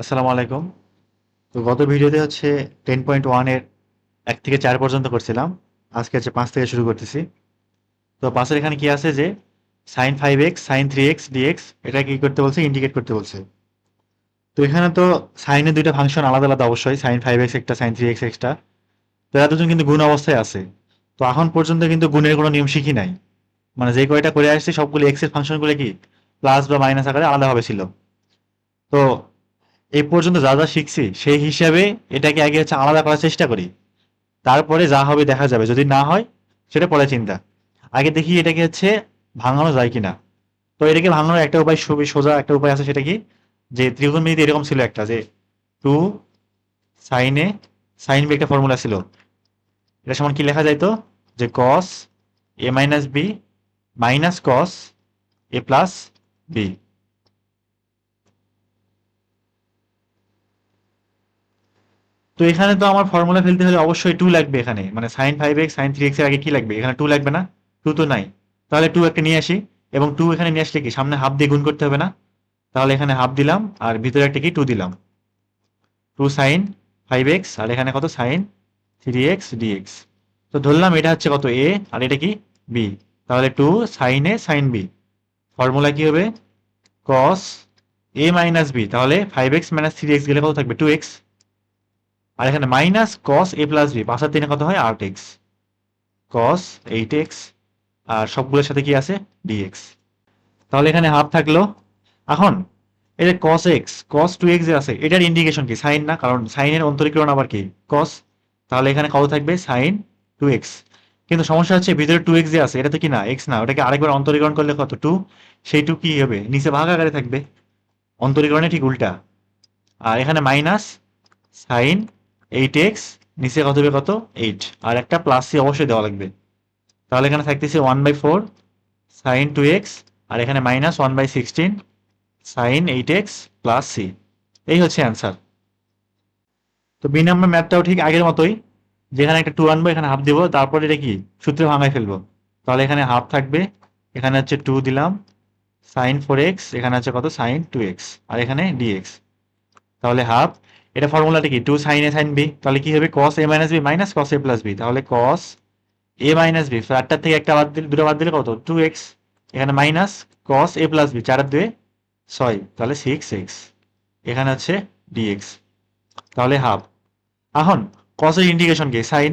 আসসালামু আলাইকুম। তো গত ভিডিওতে হচ্ছে টেন পয়েন্ট ওয়ানের এক থেকে চার পর্যন্ত করছিলাম। আজকে হচ্ছে পাঁচ থেকে শুরু করতেছি। তো পাঁচের এখানে কি আছে যে sine five x sine three x dx এটা কি করতে বলছে? ইন্ডিকেট করতে বলছে। তো এখানে তো সাইনের দুইটা ফাংশন আলাদা আলাদা অবশ্যই। সাইন ফাইভ এক্স একটা সাইন থ্রি এক্স এক্সটা তো এরা দুজন কিন্তু গুণ অবস্থায় আছে। তো এখন পর্যন্ত কিন্তু গুণের কোনো নিয়ম শিখি নাই। মানে যে কয়টা করে আসছে, সবগুলো এক্সের ফাংশনগুলো কি প্লাস বা মাইনাস আকারে আলাদাভাবে ছিল। তো এই পর্যন্ত যা যা শিখছি, সেই হিসাবে এটাকে আগে হচ্ছে আলাদা করার চেষ্টা করি। তারপরে যা হবে দেখা যাবে, যদি না হয় সেটা পরে চিন্তা। আগে দেখি এটাকে হচ্ছে ভাঙানো যায় কিনা। তো এটাকে ভাঙানোর একটা উপায় খুবই সোজা একটা উপায় আছে সেটা কি? যে ত্রিকোণমিতিতে এরকম ছিল একটা, যে টু সাইনে সাইন বি একটা ফর্মুলা ছিল। এটা সমান কি লেখা যায় তো? যে cos A minus B minus cos A plus B তো এখানে তো আমার ফর্মুলা ফেলতে হলে অবশ্যই টু লাগবে এখানে। মানে sine five x sine three এক্সের আগে কি লাগবে? এখানে টু লাগবে না। টু তো নাই। তাহলে টু একটা নিয়ে আসি। এবং টু এখানে নিয়ে আসলে কি? সামনে হাফ দিয়ে গুণ করতে হবে না। তাহলে এখানে হাফ দিলাম, আর ভিতরে একটা কি? টু দিলাম। টু সাইন ফাইভ এক্স আর এখানে কত? সাইন থ্রি এক্স ডিএক্স তো ধরলাম এটা হচ্ছে কত? এ আর এটা কি? বি তাহলে two sine A sine B formula কি হবে? কস এ মাইনাস বি তাহলে five x minus three x গেলে কত থাকবে? টু এক্স আর এখানে minus cos A plus B পাঁচার তিনে কত হয়? আট এক্স কস এইট এক্স আর সবগুলোর সাথে কি আছে? ডিএক্স তাহলে এখানে হাফ থাকল। এখন, এই যে cos x cos two x আছে, এটার ইন্ডিকেশন কি? সাইন না? কারণ সাইনের অন্তরীকরণ আবার কি? কস তাহলে এখানে কত থাকবে? সাইন টু এক্স কিন্তু সমস্যা হচ্ছে ভিতরে টু এক্স যে আছে এটা তো কি না? এক্স না। ওটাকে আরেকবার অন্তরীকরণ করলে কত? টু সেই টু কি হবে? নিচে ভাগ আকারে থাকবে। অন্তরীকরণে ঠিক উল্টা। আর এখানে মাইনাস সাইন এইট এক্স নিচে কত হবে কত? এইট আর একটা প্লাস সি অবশ্যই দেওয়া লাগবে। তাহলে এখানে থাকতেছে one by four sine two x আর এখানে minus one by sixteen sine eight x plus C এই হচ্ছে অ্যান্সার তো বি নাম্বার ম্যাথটাও ঠিক আগের মতোই। যেখানে একটা টু আনব, এখানে হাফ দিব। তারপর এটা কি? সূত্রে ভাঙায় ফেলব। তাহলে এখানে হাফ থাকবে। এখানে হচ্ছে টু দিলাম। সাইন ফোর এক্স এখানে হচ্ছে কত? সাইন টু এক্স আর এখানে ডিএক্স তাহলে হাফ এটা ফর্মুলাটা কি? Two sine A sine B তাহলে কি হবে? Cos A minus B minus cos A plus B তাহলে কস এ মাইনাস বি চারটার থেকে একটা বাদ দিলে, দুটো বাদ দিলে কত? টু এক্স এখানে minus cos A plus B চার দুয়ে ছয়। তাহলে সিক্স এক্স এখানে হচ্ছে ডিএক্স তাহলে হাফ এখন কসের ইন্ডিকেশন কি? সাইন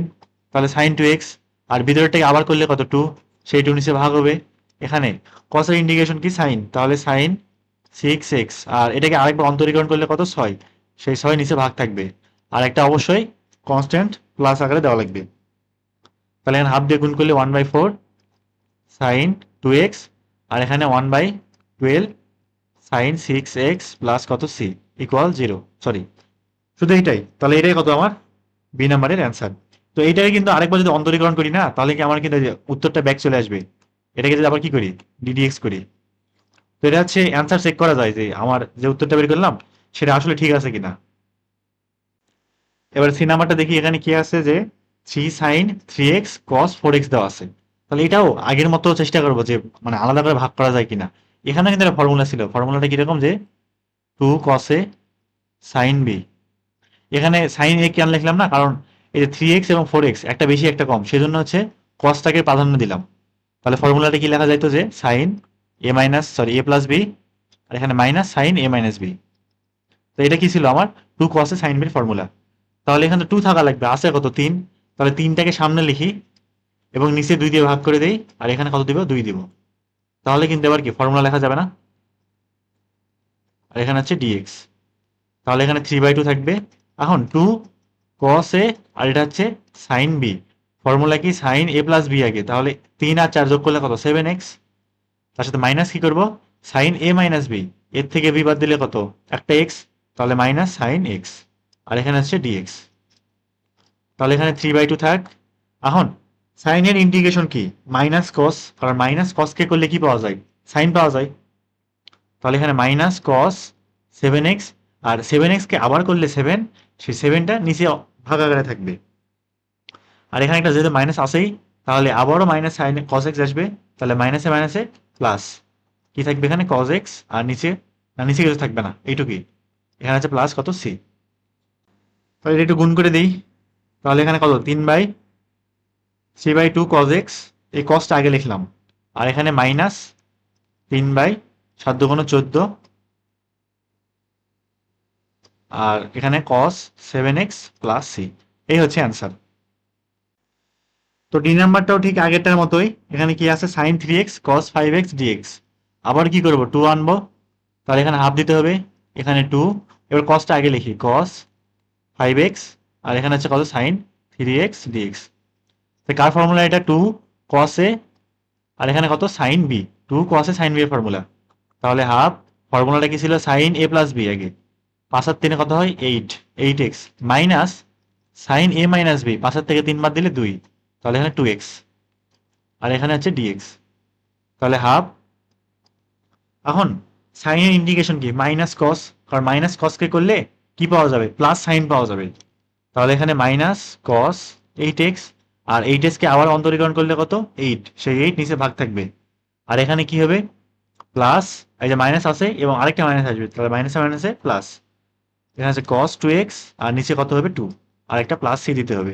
তাহলে সাইন টু এক্স আর ভিতরটাকে আবার করলে কত? টু সেই টু নিচে ভাগ হবে। এখানে কসের ইন্ডিকেশন কি? সাইন তাহলে সাইন সিক্স এক্স আর এটাকে আরেকবার অন্তরীকরণ করলে কত? ছয়। সেই ছয় নিচে ভাগ থাকবে। আর একটা অবশ্যই কনস্ট্যান্ট প্লাস আকারে দেওয়া লাগবে। তাহলে এখানে হাফ দিয়ে গুণ করলে one by four sine two x আর এখানে one by twelve sine six x plus কত সি ইকুয়াল জিরো সরি শুধু এইটাই, তাহলে এটাই কত আমার? বি নাম্বারের অ্যান্সার তো এইটাকে কিন্তু আরেকবার যদি অন্তরীকরণ করি না, তাহলে কি আমার কিন্তু উত্তরটা ব্যাক চলে আসবে। এটাকে যদি আবার কি করি? ডিডিএক্স করি। তো এটা হচ্ছে অ্যান্সার চেক করা যায় যে আমার যে উত্তরটা বের করলাম সেটা আসলে ঠিক আছে কিনা? এবার সি নাম্বারটা দেখি, এখানে কি আছে যে three sine three x cos four x দেওয়া আছে। তাহলে এটাও আগের মতো চেষ্টা করব যে মানে আলাদা করে ভাগ করা যায় কিনা। এখানে কিন্তু একটা ফর্মুলা ছিল। ফর্মুলাটা কীরকম যে টু কসে সাইন বি এখানে সাইন এ কেন লিখলাম না? কারণ এই যে থ্রি এক্স এবং ফোর এক্স একটা বেশি, একটা কম। সেজন্য হচ্ছে কসটাকে প্রাধান্য দিলাম। তাহলে ফর্মুলাটা কি লেখা যাইতো যে sine A minus sorry A plus B আর এখানে minus sine A minus B তো এটা কি ছিল আমার? টু কসে সাইন বির ফর্মুলা তাহলে এখানে টু থাকা লাগবে, আছে কত তিন? তাহলে তিনটাকে সামনে লিখি এবং নিচে দুই দিয়ে ভাগ করে দেই, আর এখানে কত দিব? দুই দিব। তাহলে কিন্তু এবার কি? ফর্মুলা লেখা যাবে না? আর এখানে হচ্ছে ডিএক্স তাহলে এখানে থ্রি বাই টু থাকবে। এখন টু কস এ, আর এটা হচ্ছে সাইন বি ফর্মুলা কি? সাইন এ প্লাস বি আগে। তাহলে তিন আর চার যোগ করলে কত? সেভেন এক্স তার সাথে মাইনাস কি করব? সাইন এ মাইনাস বি এর থেকে বি বাদ দিলে কত? একটা এক্স তাহলে মাইনাস সাইন এক্স আর এখানে হচ্ছে ডিএক্স তাহলে এখানে থ্রি বাই টু থাক। এখন সাইনের ইন্টিগ্রেশন কি? মাইনাস কস কারণ মাইনাস কসকে করলে কি পাওয়া যায়? সাইন পাওয়া যায়। তাহলে এখানে মাইনাস কস সেভেন এক্স আর সেভেন এক্সকে আবার করলে সেভেন সেই সেভেনটা নিচে ভাগাগারে থাকবে। আর এখানে একটা যেহেতু মাইনাস আসেই তাহলে আবারও মাইনাস সাইন কস এক্স আসবে। তাহলে মাইনাসে মাইনাসে প্লাস কি থাকবে এখানে? কস এক্স আর নিচে, না নিচে কিছু থাকবে না, এইটুকুই। এখানে আছে প্লাস কত? সি তাহলে এটা একটু গুণ করে দিই। তাহলে এখানে কত? তিন by three by two cos x এই কসটা আগে লিখলাম। আর এখানে মাইনাস তিন বাই সাত দুগুণ চোদ্দ। আর এখানে cos seven x plus C এই হচ্ছে অ্যান্সার তো ডি নাম্বারটাও ঠিক আগেরটার মতোই। এখানে কি আছে? Sine three x cos five x dx আবার কি করব? টু আনব। তাহলে এখানে হাফ দিতে হবে। এখানে টু এবার কসটা আগে লিখি। কস ফাইভ এক্স আর এখানে হচ্ছে কত? সাইন থ্রি এক্স ডিএক্স কার ফর্মুলা এটা? টু কস এ আর এখানে কত? Sine B two cos A sine B এর ফর্মুলা তাহলে হাফ ফর্মুলাটা কি ছিল? সাইন এ প্লাস বি আগে। পাঁচার তিনে কত হয়? Eight eight x minus sine A minus B পাঁচের থেকে তিন বাদ দিলে দুই। তাহলে এখানে টু এক্স আর এখানে হচ্ছে ডিএক্স তাহলে হাফ এখন সাইনের ইন্ডিকেশন কি? মাইনাস কস কারণ মাইনাস কসকে করলে কি পাওয়া যাবে? প্লাস সাইন পাওয়া যাবে। তাহলে এখানে মাইনাস কস এইট এক্স আর এইট এক্সকে আবার অন্তরীকরণ করলে কত? এইট সেই এইট নিচে ভাগ থাকবে। আর এখানে কি হবে? প্লাস এই যে মাইনাস আছে এবং আরেকটা মাইনাস আসবে। তাহলে মাইনাসে মাইনাসে প্লাস এখানে আছে কস টু এক্স আর নিচে কত হবে? টু আর একটা প্লাস সি দিতে হবে।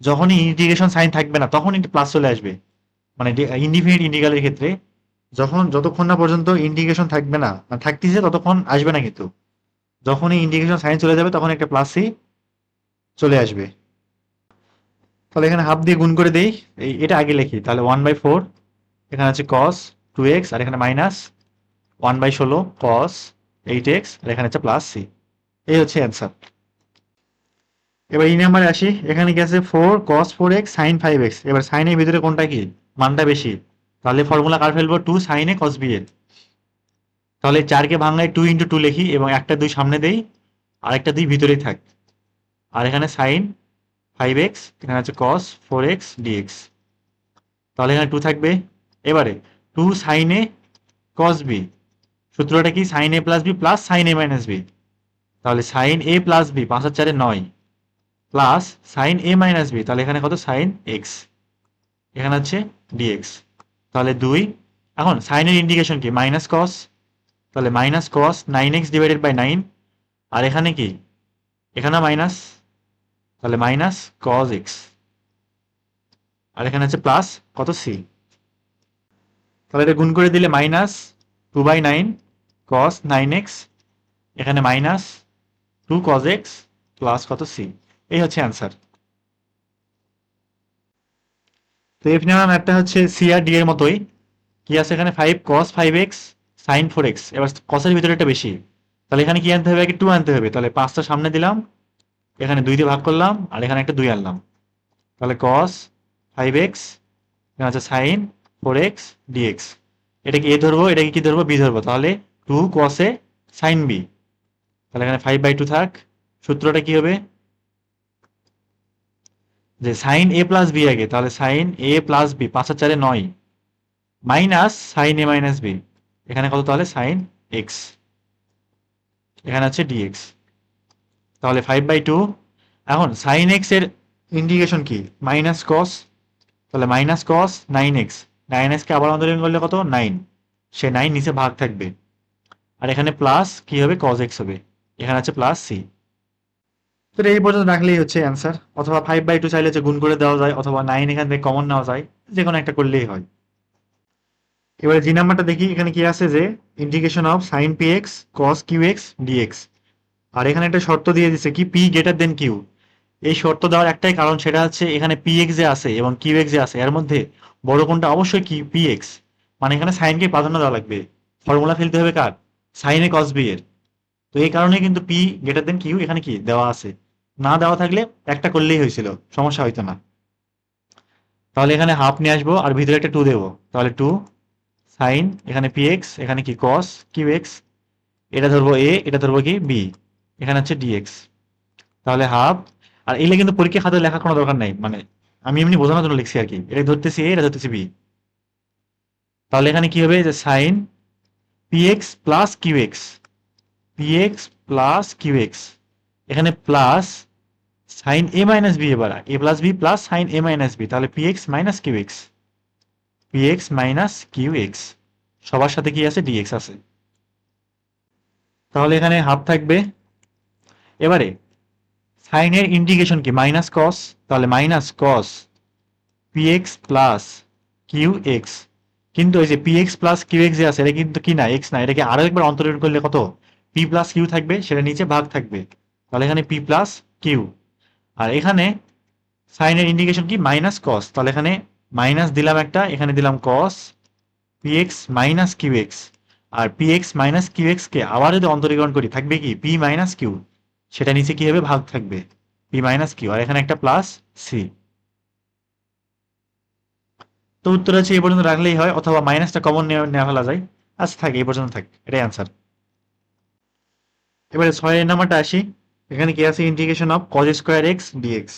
যখনই ইন্টিগ্রেশন সাইন থাকবে না তখন প্লাস চলে আসবে। মানে ইন্ডিফিনিট ইন্টিগ্রালের ক্ষেত্রে, যখন যতক্ষণ না পর্যন্ত ইন্টিগ্রেশন থাকবে না থাকতেছে ততক্ষণ আসবে না কিন্তু। যখনই ইন্টিগ্রেশন সাইন চলে যাবে, তখন একটা প্লাস সি চলে আসবে। তাহলে এখানে হাফ দিয়ে গুণ করে দেই, এই এটা আগে লিখি, তাহলে ওয়ান বাই ফোর এখানে আছে কস টু এক্স আর এখানে মাইনাস ওয়ান বাই ষোলো কস এইট এক্স আর এখানে আছে প্লাস সি এই হচ্ছে অ্যান্সার এবার এই নাম্বারে আসি, এখানে আছে four cos four x sine five x এবার সাইনের ভিতরে কোনটা কি? মানটা বেশি। তাহলে ফর্মুলা কার ফেলব? টু সাইনে কস বি এর। তাহলে চারকে ভাঙায় টু ইন্টু টু লিখি এবং একটা দুই সামনে দেই আর একটা দুই ভিতরেই থাক। আর এখানে সাইন ফাইভ এক্স এখানে আছে কস ফোর এক্স ডিএক্স তাহলে এখানে টু থাকবে। এবারে টু সাইনে কস বি সূত্রটা কি? Sine A plus B plus sine A minus B তাহলে সাইন এ প্লাস বি পাঁচ চারে নয় plus sine A minus B তাহলে এখানে কত? সাইন এক্স এখানে হচ্ছে ডিএক্স তাহলে দুই, এখন সাইনের ইন্ডিকেশন কি? মাইনাস কস তাহলে minus cos nine x divided by nine আর এখানে কি? এখানে মাইনাস তাহলে মাইনাস কস এক্স আর এখানে আছে প্লাস কত সি তাহলে এটা গুণ করে দিলে minus two by nine cos nine x এখানে minus two cos x plus কত সি এই হচ্ছে অ্যান্সার তো এফ নেওয়ার ম্যাপটা হচ্ছে সি আর ডি এর মতোই, কি আছে এখানে? Five cos five x sine four x, এবার কসের ভিতরে একটা বেশি। তাহলে এখানে কি আনতে হবে? কি টু আনতে হবে। তাহলে পাঁচটা সামনে দিলাম, এখানে দুই দিয়ে ভাগ করলাম, আর এখানে একটা দুই আনলাম। তাহলে কস ফাইভ এক্স, এখানে আছে সাইন ফোর এক্স ডিএক্স এটাকে এ ধরবো, এটাকে কি ধরবো? বি ধরবো। তাহলে টু কসে সাইন বি তাহলে এখানে ফাইভ বাই টু থাক। সূত্রটা কি হবে? যে সাইন এ প্লাস বি আগে, তাহলে সাইন এ প্লাস বি পাঁচ চারে নয়। Minus sine A minus B এখানে কত তাহলে? সাইন এক্স এখানে আছে ডিএক্স তাহলে ফাইভ বাই টু এখন সাইন এক্সের ইন্ডিকেশন কি? মাইনাস কস তাহলে minus cos nine x nine এক্সকে আবার অন্তরীণ করলে কত? নাইন সে নাইন নিচে ভাগ থাকবে। আর এখানে প্লাস কি হবে? কস এক্স হবে। এখানে আছে প্লাস সি তো এই পর্যন্ত রাখলেই হচ্ছে অ্যান্সার অথবা ফাইভ বাই টু চাইলে যে গুণ করে দেওয়া যায়, অথবা নাইন এখান থেকে কমন নেওয়া যায়, যে কোনো একটা করলেই হয়। এবারে জি নাম্বারটা দেখি, এখানে কি আছে যে integration of sine p x cos q x dx আর এখানে একটা শর্ত দিয়ে দিচ্ছে কি পি গ্রেটার দেন কিউ এই শর্ত দেওয়ার একটাই কারণ সেটা হচ্ছে এখানে পি এক্স যে আছে এবং কিউ এক্স যে আছে, এর মধ্যে বড় কোনটা অবশ্যই কি পি এক্স মানে এখানে সাইনকে প্রাধান্য দেওয়া লাগবে। ফর্মুলা ফেলতে হবে কার? সাইনে কস বি এর। তো এই কারণে কিন্তু পি গ্রেটার দেন কিউ এখানে কি, দেওয়া আছে। না দেওয়া থাকলে একটা করলেই হয়েছিল, সমস্যা হইতো না। তাহলে এখানে হাফ নিয়ে আসব আর ভিতরে একটা টু দেবো। তাহলে টু সাইন, এখানে পি এক্স এখানে কি কস কিউ এক্স এটা ধরবো এ এটা ধরবো কি বি এখানে হচ্ছে ডিএক্স তাহলে হাফ আর এলে কিন্তু পরীক্ষা খাতে লেখার কোনো দরকার নাই মানে আমি এমনি বোঝানোর জন্য লিখছি আর কি। এটা ধরতেছি এ এটা ধরতেছি বি তাহলে এখানে কি হবে? যে sine p x plus q x p x plus q x এখানে plus sine A minus B এবার A plus B plus sine A minus B তাহলে p x minus q x x minus q x সবার সাথে কি আছে? Dx আছে। তাহলে এখানে হাফ থাকবে। এবারে সাইনের ইন্ডিকেশন কি? মাইনাস কস তাহলে minus cos p x plus q x কিন্তু এই যে p x plus q x যে আছে, এটা কিন্তু কি না? এক্স না। এটাকে আরও একবার অন্তরীণ করলে কত? পি প্লাস কিউ থাকবে, সেটা নিচে ভাগ থাকবে। তাহলে এখানে পি প্লাস কিউ আর এখানে সাইনের ইন্ডিকেশন কি? মাইনাস কস তাহলে এখানে মাইনাস দিলাম একটা, এখানে দিলাম cos p x minus q x আর p x minus q x কে আবার যদি অন্তরীকরণ করি, থাকবে কি? পি মাইনাস কিউ সেটা নিচে কি হবে? ভাগ থাকবে। পি মাইনাস কিউ আর এখানে একটা প্লাস সি তো উত্তর আছে এই পর্যন্ত রাখলেই হয়, অথবা মাইনাসটা কমন নেওয়া ফেলা যায়। আচ্ছা থাকে, এই পর্যন্ত থাক, এটাই অ্যান্সার এবারে ছয়ের নাম্বারটা আসি। এখানে কি আছে? Integration of cos square x dx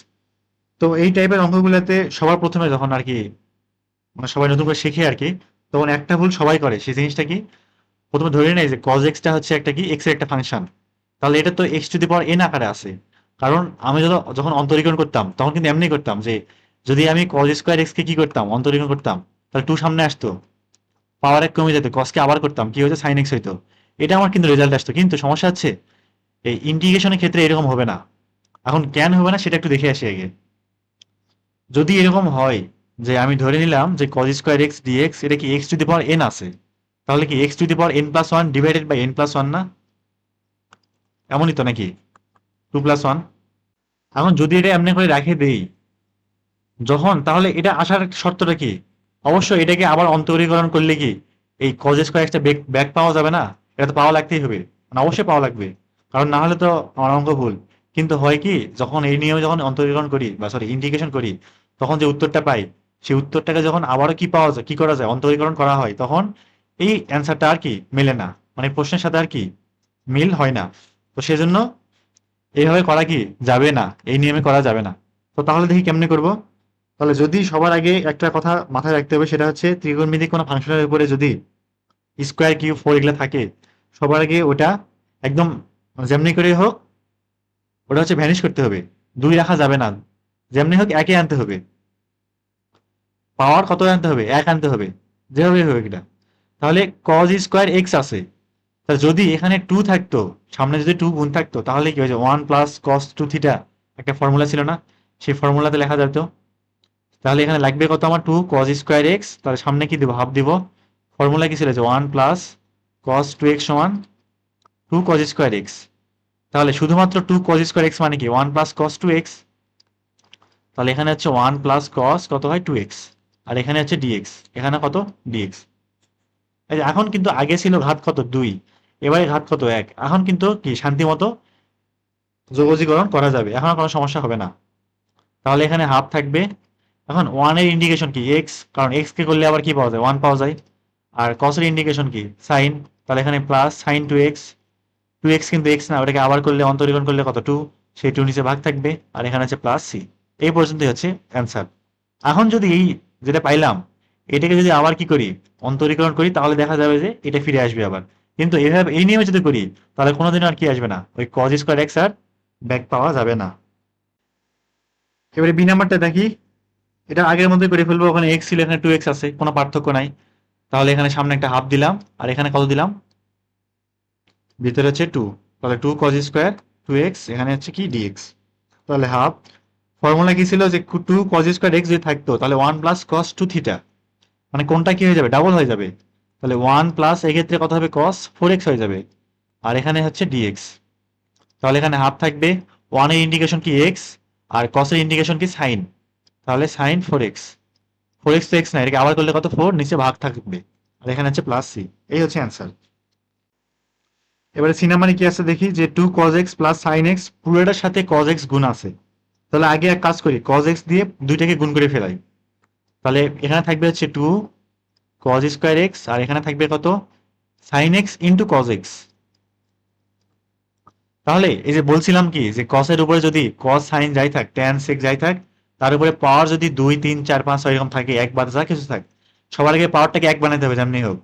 তো এই টাইপের অঙ্কগুলোতে সবার প্রথমে যখন আর কি মানে সবাই নতুন করে শেখে আর কি, তখন একটা ভুল সবাই করে। সেই জিনিসটা কি? প্রথমে ধরে নেয় যে কজ এক্সটা হচ্ছে একটা কি? এক্সের একটা ফাংশন তাহলে এটা তো x to the power n আকারে আছে। কারণ আমি যখন যখন অন্তরীকরণ করতাম, তখন কিন্তু এমনি করতাম যে, যদি আমি কজ স্কোয়ার এক্সকে কি করতাম? অন্তরীকরণ করতাম, তাহলে টু সামনে আসতো। পাওয়ার এক কমে যেত কসকে আবার করতাম, কি হয়েছে? সাইন এক্স হইতো। এটা আমার কিন্তু রেজাল্ট আসতো। কিন্তু সমস্যা হচ্ছে, এই ইন্টিগ্রেশনের ক্ষেত্রে এরকম হবে না। এখন কেন হবে না, সেটা একটু দেখে আসি আগে। যদি এরকম হয় যে আমি ধরে নিলাম যে কজ স্কোয়ার এক্স ডিএক্স এটা কি x to the power n আছে? তাহলে কি x to the power n plus one divided by n plus one না? এমনই তো নাকি? টু প্লাস ওয়ান এখন যদি এটা এমনি করে রাখে দেই, যখন তাহলে এটা আসার শর্তটা কি? অবশ্যই এটাকে আবার অন্তরীকরণ করলে কি এই কজ স্কোয়ার একটা ব্যাক পাওয়া যাবে না? এটা তো পাওয়া লাগতেই হবে। মানে অবশ্যই পাওয়া লাগবে। কারণ না হলে তো আমার অঙ্ক ভুল। কিন্তু হয় কি, যখন এই নিয়মে যখন অন্তরীকরণ করি, বা সরি ইন্ডিকেশন করি, তখন যে উত্তরটা পাই, সেই উত্তরটাকে যখন আবারও কি পাওয়া যায়, কি করা যায় অন্তরীকরণ করা হয়, তখন এই অ্যান্সারটা আর কি মেলে না। মানে প্রশ্নের সাথে আর কি মিল হয় না। তো সেজন্য এইভাবে করা কি যাবে না, এই নিয়মে করা যাবে না। তো তাহলে দেখি কেমনে করব। তাহলে যদি সবার আগে একটা কথা মাথায় রাখতে হবে, সেটা হচ্ছে ত্রিকোণমিতিক কোনো ফাংশনের উপরে যদি স্কোয়ার কিউ ফোর এগুলো থাকে, সবার আগে ওটা একদম যেমনি করে হোক ওটা হচ্ছে ভ্যানিশ করতে হবে। দুই রাখা যাবে না। যেমনি হোক একে আনতে হবে। পাওয়ার কত আনতে হবে? এক আনতে হবে। যেভাবে হবে এটা। তাহলে কজ স্কোয়ার এক্স আছে। তাহলে যদি এখানে টু থাকতো, সামনে যদি টু গুণ থাকতো, তাহলে কি হয়েছে one plus cos two theta একটা ফর্মুলা ছিল না? সেই ফর্মুলাতে লেখা যেত। তাহলে এখানে লাগবে কত আমার? টু কজ স্কোয়ার এক্স তাহলে সামনে কি দিব? হাফ দিব। ফর্মুলা কি ছিল? যে one plus cos two x সমান টু কজ স্কোয়ার এক্স তাহলে শুধুমাত্র টু কজ স্কোয়ার এক্স মানে কি? One plus cos two x তাহলে এখানে হচ্ছে ওয়ান প্লাস কস কত হয়? টু এক্স আর এখানে হচ্ছে ডিএক্স এখানে কত? ডিএক্স এখন কিন্তু আগে ছিল ঘাত কত? দুই। এবারে ঘাত কত? এক। এখন কিন্তু কি? শান্তি মতো যোগজীকরণ করা যাবে। এখন কোনো সমস্যা হবে না। তাহলে এখানে হাফ থাকবে। এখন ওয়ানের ইন্ডিকেশন কি? এক্স কারণ এক্স কে করলে আবার কি পাওয়া যায়? ওয়ান পাওয়া যায়। আর কসের ইন্ডিকেশন কি? সাইন তাহলে এখানে plus sine two x two x কিন্তু এক্স না, ওটাকে আবার করলে অন্তরীকরণ করলে কত? টু সেই টু নিচে ভাগ থাকবে, আর এখানে আছে প্লাস সি এই পর্যন্তই হচ্ছে অ্যান্সার এখন যদি এই যেটা পাইলাম, এটাকে যদি আবার কি করি? অন্তরীকরণ করি, তাহলে দেখা যাবে যে এটা ফিরে আসবে আবার। কিন্তু এভাবে, এই নিয়মে যদি করি, তাহলে কোনোদিন আর কি আসবে না। ওই কজ স্কোয়ার এক্স আর ব্যাক পাওয়া যাবে না। এবারে বি নাম্বারটা দেখি। এটা আগের মধ্যে করে ফেলব, ওখানে এক্স ছিল, এখানে টু এক্স আছে, কোনো পার্থক্য নাই। তাহলে এখানে সামনে একটা হাফ দিলাম, আর এখানে কত দিলাম? ভিতরে হচ্ছে টু তাহলে two cos square two x এখানে হচ্ছে কি ডিএক্স তাহলে হাফ ফর্মুলা কি ছিল যে টু কজ স্কোয়ার এক্স যদি থাকতো, তাহলে one plus cos two theta মানে কোনটা কি হয়ে যাবে? ডাবল হয়ে যাবে। তাহলে ওয়ান প্লাস এক্ষেত্রে কত হবে? কস ফোর এক্স হয়ে যাবে। আর এখানে হচ্ছে ডিএক্স তাহলে এখানে হাফ থাকবে। ওয়ানের ইন্ডিকেশন কি এক্স আর কসের ইন্ডিকেশন কি সাইন তাহলে sine four x four x তো এক্স না এটাকে আবার করলে কত? ফোর নিচে ভাগ থাকবে। আর এখানে হচ্ছে প্লাস সি এই হচ্ছে অ্যান্সার এবারে সি কি আছে দেখি, যে two cos x plus sine x পুরোটার সাথে কজ এক্স গুণ আছে। তাহলে আগে এক কাজ করি কজ এক্স দিয়ে দুইটাকে গুণ করে ফেলাই। তাহলে এখানে থাকবে হচ্ছে টু কজ স্কোয়ার এক্স আর এখানে থাকবে কত? Sine x into cos x তাহলে এই যে বলছিলাম কি, যে কসের উপরে যদি কস সাইন যাই থাক ট্যান সেক যাই থাক, তার উপরে পাওয়ার যদি দুই, তিন, চার, পাঁচ এরকম থাকে, এক বা যা কিছু থাক, সবার আগে পাওয়ারটাকে এক বানাতে হবে যেমনি হোক।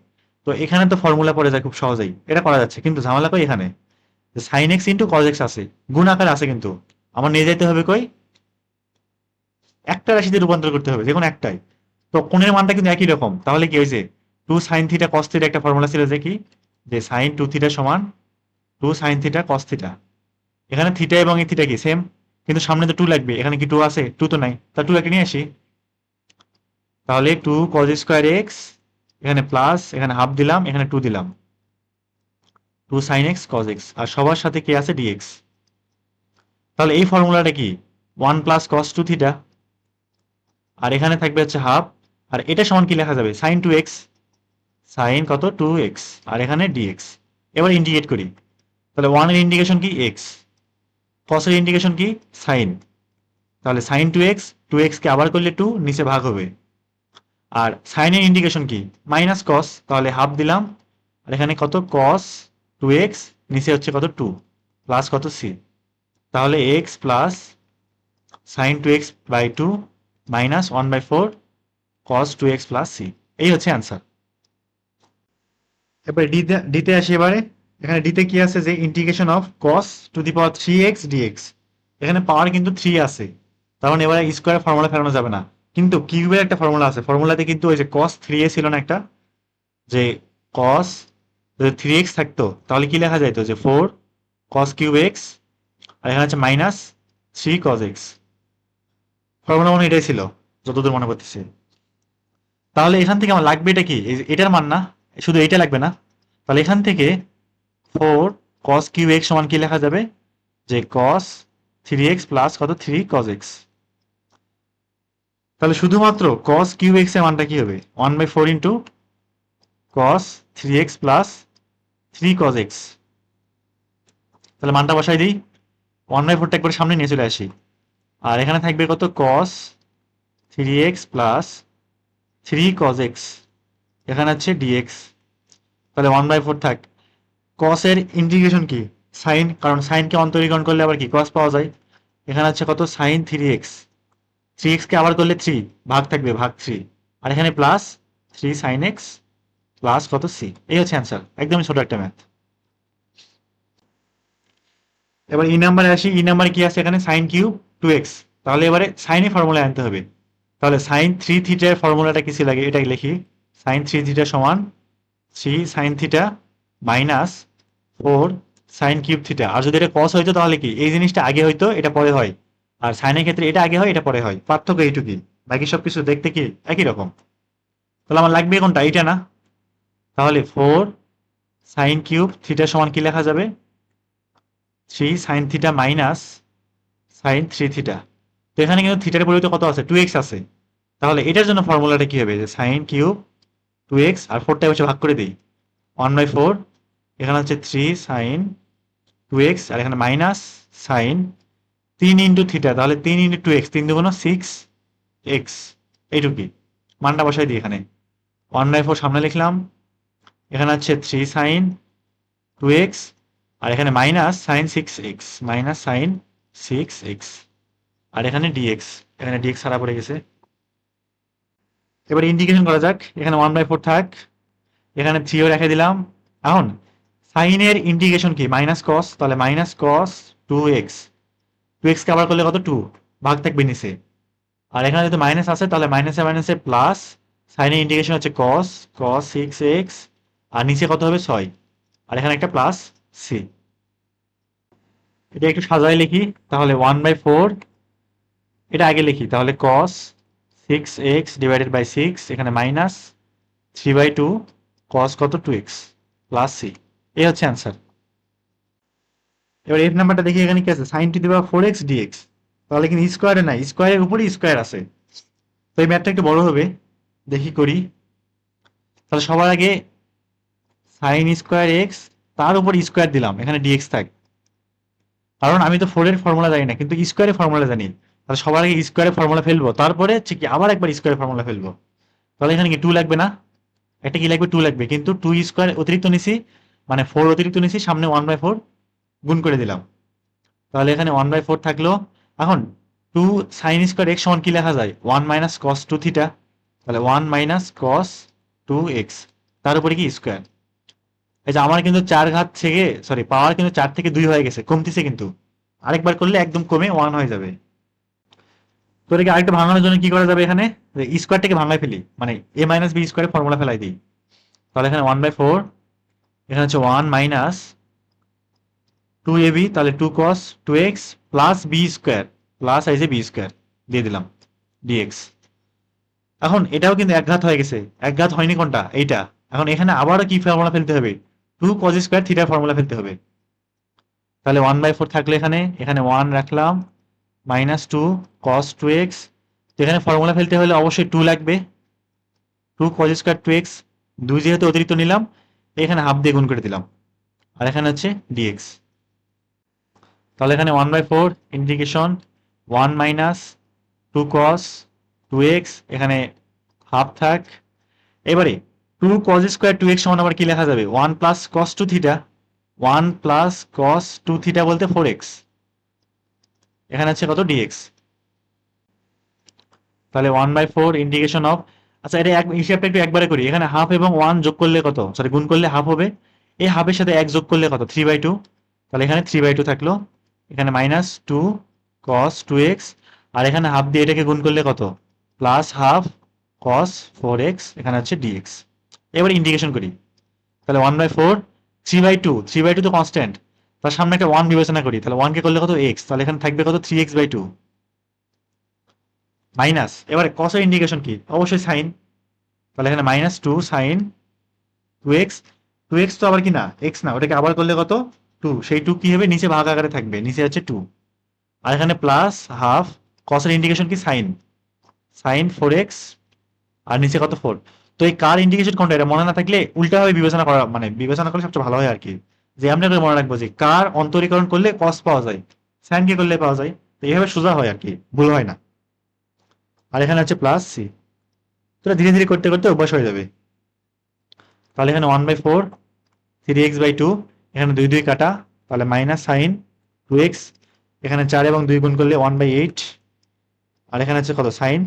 তো এখানে তো ফর্মুলা পড়ে যায় খুব সহজেই। এটা করা যাচ্ছে, কিন্তু ঝামেলা কই এখানে? Sine x into cos x আছে, গুণ আকার আছে কিন্তু। আমার নিয়ে যেতে হবে কই? একটা রাশিতে রূপান্তর করতে হবে যে কোনো একটাই। তো কোণের মানটা কিন্তু একই রকম। তাহলে কি হয়েছে? Two sine theta cos theta একটা ফর্মুলা ছিল যে কি? যে সাইন টু থিটা সমান two sine theta cos theta এখানে থিটা এবং এই থিটা কি? সেম কিন্তু সামনে তো টু লাগবে। এখানে কি টু আছে? টু তো নাই। তা টু একটা নিয়ে আসি। তাহলে টু কজ স্কোয়ার এক্স এখানে প্লাস এখানে হাফ দিলাম, এখানে টু দিলাম। Two sine x cos x আর সবার সাথে কি আছে? ডিএক্স তাহলে এই ফর্মুলাটা কি? One plus cos two theta আর এখানে থাকবে হচ্ছে হাফ আর এটা সমান কি লেখা যাবে? সাইন টু এক্স সাইন কত? টু এক্স আর এখানে ডিএক্স এবার ইন্ডিকেট করি। তাহলে ওয়ানের ইন্ডিকেশন কি? এক্স কসের ইন্ডিকেশন কি? সাইন তাহলে সাইন টু এক্স টু এক্সকে আবার করলে টু নিচে ভাগ হবে। আর সাইনের ইন্ডিকেশন কি? মাইনাস কস তাহলে হাফ দিলাম। আর এখানে কত? কস টু এক্স নিচে হচ্ছে কত? টু প্লাস কত? সি তাহলে x plus sine two x by two minus one by four cos two x plus c এই হচ্ছে অ্যান্সার এবারে ডিতে ডিতে আসি এবারে। এখানে ডিতে কি আছে? যে integration of cos to the power three x dx এখানে পাওয়ার কিন্তু থ্রি আছে। তখন এবারে স্কোয়ার ফর্মুলা ফেরানো যাবে না। কিন্তু কিউবের একটা ফর্মুলা আছে। ফর্মুলাতে কিন্তু ওই যে কস থ্রি এ ছিল না একটা? যে কস যদি থ্রি এক্স থাকতো, তাহলে কি লেখা যাইতো? যে ফোর কস কিউব এক্স আর এখানে হচ্ছে minus three cos x formula মনে এটাই ছিল, যতদূর মনে করতেছি তাহলে এখান থেকে আমার লাগবে এটা কি? এটার মান না, শুধু এটা লাগবে না। তাহলে এখান থেকে ফোর কস কিউ এক্স সমান কি লেখা যাবে? যে কস থ্রি এক্স প্লাস কত? থ্রি কস এক্স তাহলে শুধুমাত্র কস কিউ এক্সের মানটা কি হবে? One by four into cos three x plus three cos x তাহলে মানটা বসাই দিই। ওয়ান বাই ফোরটা একবার সামনে নিয়ে চলে আসি। আর এখানে থাকবে কত? Cos three x plus three cos x এখানে হচ্ছে ডিএক্স তাহলে ওয়ান বাই ফোর থাক। কসের ইন্টিগ্রেশন কি? সাইন কারণ সাইনকে অন্তরীকরণ করলে আবার কি? কস পাওয়া যায়। এখানে হচ্ছে কত? সাইন থ্রি এক্স থ্রি এক্সকে আবার করলে থ্রি ভাগ থাকবে, ভাগ থ্রি আর এখানে plus three sine x plus কত সি এই হচ্ছে অ্যান্সার একদমই ছোট একটা ম্যাথ এবার ই নাম্বারে আসি ই নাম্বারে কি আছে এখানে? সাইন কিউব টু এক্স তাহলে এবারে সাইনের ফর্মুলা আনতে হবে। তাহলে সাইন থ্রি থিটার ফর্মুলাটা কি লাগে এটাই লিখি। সাইন থ্রি থিটা সমান three sine theta minus four sine cube theta আর যদি এটা কস হইতো তাহলে কি? এই জিনিসটা আগে হইতো, এটা পরে হয়। আর সাইনের ক্ষেত্রে এটা আগে হয়, এটা পরে হয়। পার্থক্য এইটুকুই বাকি সবকিছু দেখতে কি একই রকম? তাহলে আমার লাগবে কোনটা? এইটা না? তাহলে ফোর সাইন কিউব থিটা সমান কি লেখা যাবে? Three sine theta minus sine three theta তো এখানে কিন্তু থিটার পরিবর্তে কত আছে? টু এক্স আছে। তাহলে এটার জন্য ফর্মুলাটা কি হবে? যে সাইন কিউব টু এক্স আর ফোরটা বসে ভাগ করে দিই। ওয়ান বাই ফোর এখানে হচ্ছে থ্রি সাইন টু এক্স আর এখানে মাইনাস সাইন তিন ইন্টু থিটা তাহলে তিন ইন্টু টু এক্স তিন দুগুণ সিক্স এক্স এইটুকুই মানটা বসাই দিই এখানে। ওয়ান বাই ফোর সামনে লিখলাম, এখানে হচ্ছে থ্রি সাইন টু এক্স আর এখানে minus sine six x minus sine six x আর এখানে ডিএক্স এখানে ডিএক্স সারা পড়ে গেছে। এবার ইন্টিগ্রেশন করা যাক, এখানে ওয়ান বাই ফোর থাক, এখানে থ্রিও রেখে দিলাম। এখন সাইনের ইন্টিগ্রেশন কি? মাইনাস কস তাহলে minus cos two x two x আবার করলে কত? টু ভাগ থাকবে নিচে। আর এখানে যদি মাইনাস আছে তাহলে মাইনাসে মাইনাসে প্লাস সাইনের ইন্টিগ্রেশন হচ্ছে কস কস সিক্স এক্স আর নিচে কত হবে? ছয়। আর এখানে একটা প্লাস সি এটা একটু সাজায় লিখি, তাহলে ওয়ান বাই ফোর এটা আগে লিখি, তাহলে cos six x divided by six এখানে minus three by two cos কত? টু এক্স প্লাস সি এই হচ্ছে অ্যান্সার এবার এফ নাম্বারটা দেখি এখানে কি আছে? Sine to the power four x dx তাহলে কিন্তু স্কোয়ারে নাই স্কোয়ারের উপরেই স্কোয়ার আছে। তো এই ম্যাথটা একটু বড় হবে, দেখি করি। তাহলে সবার আগে সাইন স্কোয়ার এক্স তার উপর স্কোয়ার দিলাম, এখানে ডিএক্স থাক। কারণ আমি তো ফোরের ফর্মুলা জানি না, কিন্তু স্কোয়ারের ফর্মুলা জানি। তাহলে সবার আগে স্কোয়ারের ফর্মুলা ফেলব, তারপরে হচ্ছে কি আবার একবার স্কোয়ারের ফর্মুলা ফেলব। তাহলে এখানে কি টু লাগবে না? একটা কি লাগবে? টু লাগবে। কিন্তু টু স্কোয়ার অতিরিক্ত নিছি মানে ফোর অতিরিক্ত নিছি, সামনে ওয়ান বাই ফোর গুণ করে দিলাম। তাহলে এখানে ওয়ান বাই ফোর থাকল। এখন টু সাইন স্কোয়ার এক্স সমান কি লেখা যায়? One minus cos two theta তাহলে one minus cos two x তার উপরে কি স্কোয়ার এই যে আমার কিন্তু চার ঘাত থেকে সরি পাওয়ার কিন্তু চার থেকে দুই হয়ে গেছে, কমতিছে কিন্তু। আরেকবার করলে একদম কমে ওয়ান হয়ে যাবে। তো এটাকে আরেকটা ভাঙানোর জন্য কি করা যাবে এখানে? স্কোয়ারটাকে ভাঙায় ফেলি মানে এ মাইনাস বি স্কোয়ারের ফর্মুলা ফেলাই দিই। তাহলে এখানে ওয়ান বাই ফোর এখানে হচ্ছে one minus two a b তাহলে two cos two x plus b square plus আইসে বি স্কোয়ার দিয়ে দিলাম ডিএক্স এখন এটাও কিন্তু একঘাত হয়ে গেছে। একঘাত হয়নি কোনটা? এইটা। এখন এখানে আবারও কি ফর্মুলা ফেলতে হবে? Two cos square theta formula ফেলতে হবে। তাহলে ওয়ান বাই ফোর থাকলে এখানে এখানে ওয়ান রাখলাম minus two cos two x এখানে ফর্মুলা ফেলতে হলে অবশ্যই টু লাগবে। Two cos square two x দুই যেহেতু অতিরিক্ত নিলাম, এখানে হাফ দিয়ে গুণ করে দিলাম। আর এখানে হচ্ছে ডিএক্স তাহলে এখানে one by four integration one minus two cos two x এখানে হাফ থাক। এবারে two cos square two x সমান আবার কি লেখা যাবে? One plus cos two theta one plus cos two theta বলতে ফোর এক্স এখানে আছে কত? ডিএক্স তাহলে one by four integration of আচ্ছা এটা এক হিসাবটা একটু একবারে করি। এখানে হাফ এবং ওয়ান যোগ করলে কত? সরি গুণ করলে হাফ হবে। এই হাফের সাথে এক যোগ করলে কত? থ্রি বাই টু তাহলে এখানে থ্রি বাই টু থাকল। এখানে minus two cos two x আর এখানে হাফ দিয়ে এটাকে গুণ করলে কত? Plus half cos four x এখানে হচ্ছে ডিএক্স এবার ইন্টিগ্রেশন করি। তাহলে one by four three by two three by two তো কনস্ট্যান্ট তার সামনে একটা ওয়ান বিবেচনা করি, তাহলে ওয়ানকে করলে কত? এক্স তাহলে এখানে থাকবে কত? Three x by two minus এবারে কসের ইন্ডিকেশন কি? অবশ্যই সাইন তাহলে এখানে minus two sine two x two x তো আবার কি না? এক্স না। ওটাকে আবার করলে কত? টু সেই টু কি হবে? নিচে ভাগ আকারে থাকবে। নিচে আছে টু আর এখানে প্লাস হাফ কসের ইন্ডিকেশন কি? সাইন সাইন ফোর এক্স আর নিচে কত ফোর তো এই কার ইন্ডিকেশন কোনটা? এটা মনে না থাকলে উল্টাভাবে বিবেচনা করা মানে বিবেচনা করলে সবচেয়ে ভালো হয় আর কি। যে আমরা করে মনে রাখব যে কার অন্তরীকরণ করলে কস পাওয়া যায় সাইন কে করলে পাওয়া যায়, তো এইভাবে সোজা হয় আর কি, ভুল হয় না। আর এখানে হচ্ছে প্লাস সি তো ধীরে ধীরে করতে করতে অভ্যাস হয়ে যাবে। তাহলে এখানে one by four three x by two এখানে দুই দুই কাটা, তাহলে মাইনাস সাইন টু এক্স এখানে চার এবং দুই গুণ করলে ওয়ান বাই এইট আর এখানে হচ্ছে কত? সাইন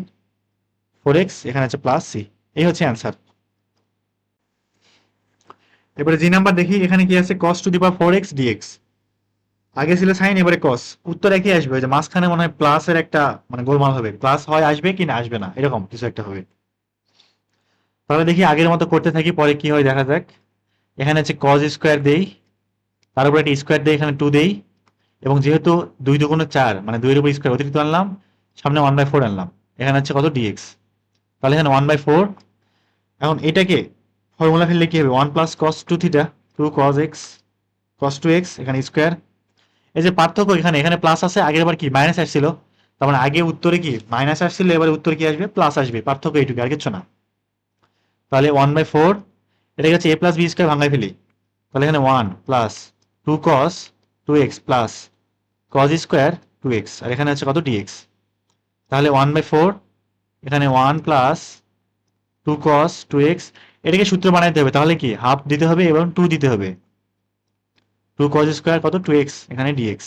ফোর এক্স এখানে হচ্ছে প্লাস সি এই হচ্ছে অ্যান্সার এবারে জি নাম্বার দেখি, এখানে কি আছে? Cos to the power four x dx আগে ছিল সাইন এবারে কস উত্তর একই আসবে, যে মাঝখানে মনে হয় প্লাসের একটা মানে গোলমাল হবে। প্লাস হয়, আসবে কি না, আসবে না, এরকম কিছু একটা হবে। তাহলে দেখি আগের মতো করতে থাকি, পরে কি হয় দেখা যাক। এখানে হচ্ছে কজ স্কোয়ার দেই। তার উপরে একটা স্কোয়ার দেই এখানে টু দেই, এবং যেহেতু দুই দুগুণে চার মানে দুইয়ের উপর স্কোয়ার অতিরিক্ত আনলাম, সামনে ওয়ান বাই ফোর আনলাম। এখানে হচ্ছে কত? ডিএক্স তাহলে এখানে ওয়ান বাই ফোর এখন এটাকে ফর্মুলা ফেললে কি হবে? One plus cos two theta two cos x cos two x এখানে স্কোয়ার এই যে পার্থক্য এখানে এখানে প্লাস আছে, আগের বার কি? মাইনাস আসছিল। তার মানে আগে উত্তরে কি? মাইনাস আসছিল, এবার উত্তরে কি আসবে? প্লাস আসবে। পার্থক্য এইটুকু, আর কিছু না। তাহলে ওয়ান বাই ফোর এটাকে হচ্ছে এ প্লাস বি স্কোয়ার ভাঙাই ফেলি। তাহলে এখানে one plus two cos two x plus cos square two x আর এখানে হচ্ছে কত ডিএক্স তাহলে ওয়ান বাই ফোর এখানে one plus two cos two x এটাকে সূত্র বানাইতে হবে, তাহলে কি? হাফ দিতে হবে এবং টু দিতে হবে। টু কজ স্কোয়ার কত? টু এক্স এখানে ডিএক্স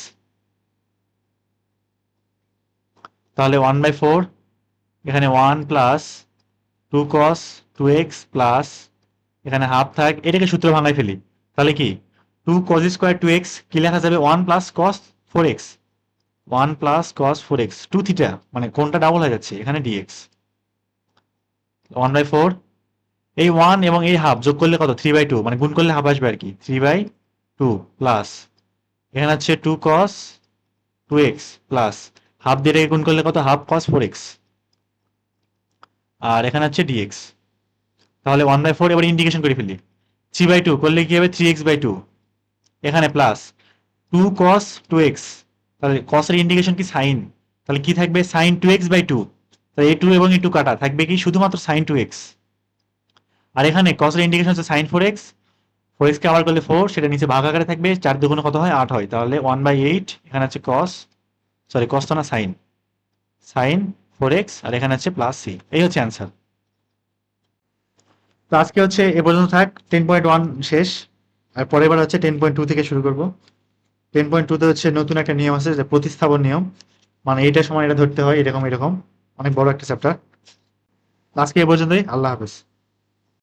তাহলে ওয়ান বাই ফোর এখানে one plus two cos two x plus এখানে হাফ থাক, এটাকে সূত্র ভাঙাই ফেলি। তাহলে কি? Two cos square two x কি লেখা যাবে one plus cos four x one plus cos four x two theta মানে কোনটা ডাবল হয়ে যাচ্ছে? এখানে ডিএক্স ওয়ান বাই ফোর এই ওয়ান এবং এই হাফ যোগ করলে কত? থ্রি বাই টু মানে গুণ করলে হাফ আসবে আর কি। থ্রি বাই টু প্লাস এখানে হচ্ছে two cos two x plus half দিয়ে গুণ করলে কত? হাফ কস ফোর এক্স আর এখানে হচ্ছে ডিএক্স তাহলে ওয়ান বাই ফোর এবার ইন্ডিকেশন করে ফেলি। থ্রি বাই টু করলে কি হবে? থ্রি এক্স বাই টু এখানে plus two cos two x তাহলে কসের ইন্ডিকেশন কি সাইন তাহলে কি থাকবে? Sine two x by two তাহলে এ টু এবং এ টু কাটা, থাকবে কি শুধুমাত্র সাইন টু এক্স আর এখানে কসের ইন্ডিকেশন হচ্ছে সাইন ফোর এক্স ফোর এক্সকে আবার করলে ফোর সেটা নিচে ভাগ আকারে থাকবে, চার দুগুণে কত হয়? আট হয়। তাহলে ওয়ান বাই এইট এখানে হচ্ছে কস সরি কস তো না সাইন সাইন ফোর এক্স আর এখানে হচ্ছে প্লাস সি এই হচ্ছে অ্যান্সার তো আজকে হচ্ছে এ পর্যন্ত থাক টেন পয়েন্ট ওয়ান শেষ। আর পরের বার হচ্ছে টেন পয়েন্ট টু থেকে শুরু করব। টেন পয়েন্ট টুতে হচ্ছে নতুন একটা নিয়ম আছে যে প্রতিস্থাপন নিয়ম। মানে এইটার সময় এটা ধরতে হয়, এরকম এরকম। অনেক বড় একটা চ্যাপ্টার আজকে এ পর্যন্তই, আল্লাহ হাফেজ।